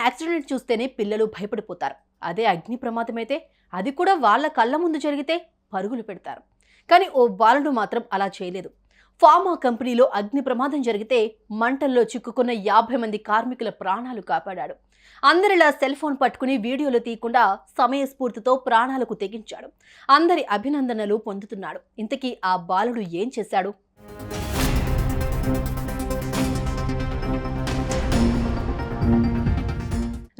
Accident చూస్తేనే పిల్లలు భయపడిపోతారు. అదే అగ్ని ప్రమాదమైతే అది కూడా వాళ్ళ కళ్ళ ముందు జరిగితే పరుగులు పెడతారు. కానీ ఓ బాలుడు మాత్రం అలా చేయలేదు. ఫార్మా కంపెనీలో అగ్ని ప్రమాదం జరిగితే మంటల్లో చిక్కుకున్న యాభై మంది కార్మికుల ప్రాణాలు కాపాడాడు. అందరిలా సెల్ ఫోన్ పట్టుకుని వీడియోలు తీయకుండా సమయస్ఫూర్తితో ప్రాణాలకు తెగించాడు. అందరి అభినందనలు పొందుతున్నాడు. ఇంతకీ ఆ బాలుడు ఏం చేశాడు?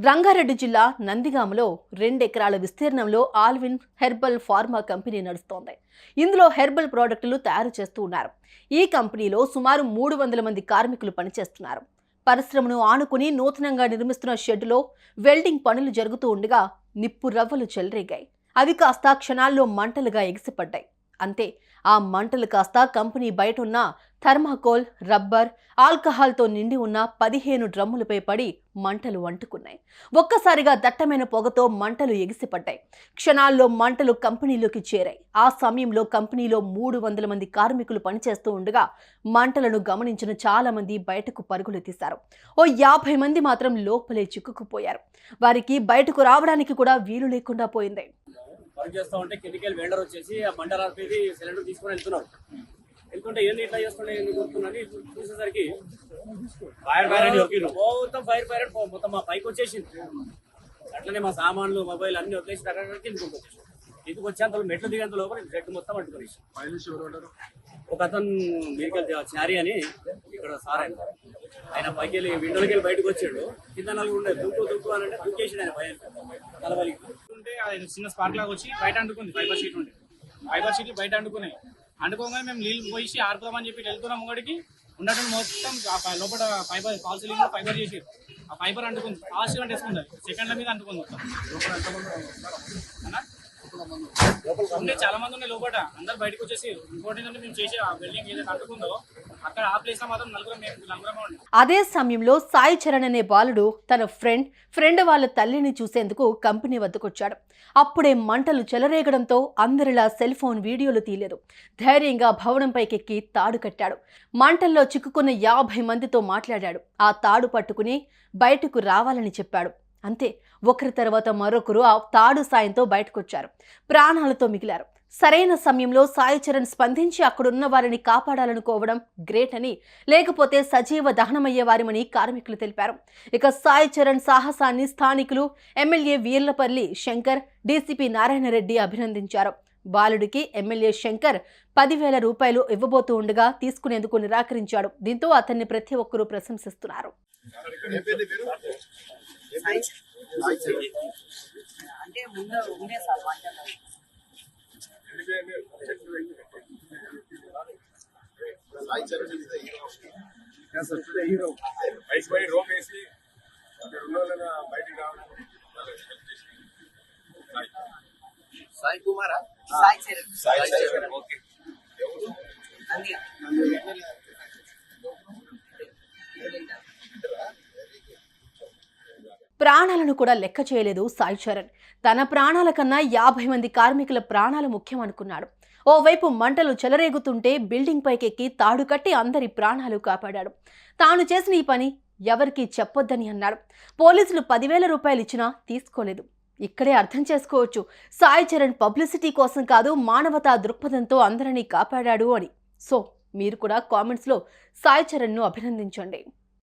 రంగారెడ్డి జిల్లా నందిగామలో రెండెకరాల విస్తీర్ణంలో ఆల్విన్ హెర్బల్ ఫార్మా కంపెనీ నడుస్తోంది. ఇందులో హెర్బల్ ప్రోడక్టులు తయారు చేస్తూ ఉన్నారు. ఈ కంపెనీలో సుమారు మూడు వందల మంది కార్మికులు పనిచేస్తున్నారు. పరిశ్రమను ఆనుకుని నూతనంగా నిర్మిస్తున్న షెడ్డులో వెల్డింగ్ పనులు జరుగుతూ ఉండగా నిప్పు రవ్వలు చెలరేగాయి. అవి కాస్త క్షణాల్లో మంటలుగా ఎగిసిపడ్డాయి. అంతే. ఆ మంటలు కాస్త కంపెనీ బయట ఉన్న థర్మాకోల్ రబ్బర్ ఆల్కహాల్తో నిండి ఉన్న పదిహేను డ్రమ్ములపై పడి మంటలు అంటుకున్నాయి. ఒక్కసారిగా దట్టమైన పొగతో మంటలు ఎగిసిపడ్డాయి. క్షణాల్లో మంటలు కంపెనీలోకి చేరాయి. ఆ సమయంలో కంపెనీలో మూడు వందల మంది కార్మికులు పనిచేస్తూ ఉండగా మంటలను గమనించిన చాలా మంది బయటకు పరుగులు తీశారు. ఓ యాభై మంది మాత్రం లోపలే చిక్కుకుపోయారు. వారికి బయటకు రావడానికి కూడా వీలు లేకుండా పోయింది. వర్క్ చేస్తా ఉంటే కెమికల్ వెల్డర్ వచ్చేసి ఆ బండ రాపేది సిలిండర్ తీసుకొని వెళ్తున్నారు. వెళ్తుంటే ఏంది ఇట్లా చేస్తుండే ఎందుకు కొడుతుందని చూసేసరికి ఫైర్ ఫైర్ అని. మొత్తం ఫైర్ ఫైర్ అని మొత్తం మా పైకి వచ్చేసింది. అట్లనే మా సామాన్లు మొబైల్ అన్ని వదిలేసి దగ్గర కిందకు వచ్చేసి. కిందకు వచ్చేంత మెట్లు దిగేంత లోపల జట్టు మొత్తం పట్టుకొని ఒక అతను మీరికెళ్ళి చారి అని ఇక్కడ సార్ ఆయన. ఆయన పైకి వెళ్ళి విండోలకి వెళ్ళి బయటకు వచ్చాడు. కింద నలుగురు ఉండే దుక్కు దుక్కు అని అంటే దుక్కేసిండు ఆయన భయం కలవలికి ఉంటే ఆయన చిన్న స్పార్క్ లాగా వచ్చి బయట అంటుకుంది ఫైబర్ షీట్ ఉండే ఫైబర్ షీట్లు బయట అంటుకున్నాయి. అంటుకోగానే మేము నీళ్ళు పోయి ఆర్పుదామని చెప్పి వెళ్తున్నాం ఒకటికి ఉండటం మొత్తం లోపల ఫైబర్ ఫాల్ సీలింగ్ ఫైబర్ చేసి ఆ ఫైబర్ అంటుకుంది. ఫాస్ట్గా వేసుకుంది సెకండ్ల మీద అంటుకుంది మొత్తం. చాలా మంది ఉన్నాయి లోపల. అందరు బయటకు వచ్చేసి ఇంకోటి ఏంటంటే మేము చేసే ఆ బిల్డింగ్ ఏదైతే అంటుకుందో అదే సమయంలో సాయి చరణ్ అనే బాలుడు తన ఫ్రెండ్ ఫ్రెండ్ వాళ్ళ తల్లిని చూసేందుకు కంపెనీ వద్దకొచ్చాడు అప్పుడే మంటలు చెలరేగడంతో అందరిలా సెల్ ఫోన్ వీడియోలు తీయలేదు. ధైర్యంగా భవనంపైకెక్కి తాడు కట్టాడు. మంటల్లో చిక్కుకున్న యాభై మందితో మాట్లాడాడు. ఆ తాడు పట్టుకుని బయటకు రావాలని చెప్పాడు. అంతే. ఒకరి తర్వాత మరొకరు ఆ తాడు సాయంతో బయటకొచ్చారు. ప్రాణాలతో మిగిలారు. సరైన సమయంలో సాయి చరణ్ స్పందించి అక్కడున్న వారిని కాపాడాలనుకోవడం గ్రేట్ అని లేకపోతే సజీవ దహనమయ్యేవారిమని కార్మికులు తెలిపారు. ఇక సాయి చరణ్ సాహసాన్ని స్థానికులు ఎమ్మెల్యే వీర్లపల్లి శంకర్ డీసీపీ నారాయణరెడ్డి అభినందించారు. బాలుడికి ఎమ్మెల్యే శంకర్ పదివేల రూపాయలు ఇవ్వబోతూ ఉండగా తీసుకునేందుకు నిరాకరించాడు. దీంతో అతన్ని ప్రతి ఒక్కరూ ప్రశంసిస్తున్నారు. అంటే ముందు ఉండే సార్ వంటలు బైక్ పై రోప్ వేసి అక్కడ ఉన్న వాళ్ళని బయటికి రావడం వాళ్ళకి help చేసి. సాయి కుమారా సాయి చరణ్ సాయి చరణ్, ఓకే. ప్రాణాలను కూడా లెక్క చేయలేదు సాయి చరణ్. తన ప్రాణాల కన్నా యాభై మంది కార్మికుల ప్రాణాలు ముఖ్యం అనుకున్నాడు ఓవైపు మంటలు చెలరేగుతుంటే బిల్డింగ్ పైకెక్కి తాడు కట్టి అందరి ప్రాణాలు కాపాడాడు. తాను చేసిన ఈ పని ఎవరికీ చెప్పొద్దని అన్నాడు. పోలీసులు పదివేల రూపాయలు ఇచ్చినా తీసుకోలేదు. ఇక్కడే అర్థం చేసుకోవచ్చు. సాయి చరణ్ పబ్లిసిటీ కోసం కాదు మానవతా దృక్పథంతో అందరినీ కాపాడాడు అని. సో మీరు కూడా కామెంట్స్లో సాయి చరణ్ను అభినందించండి.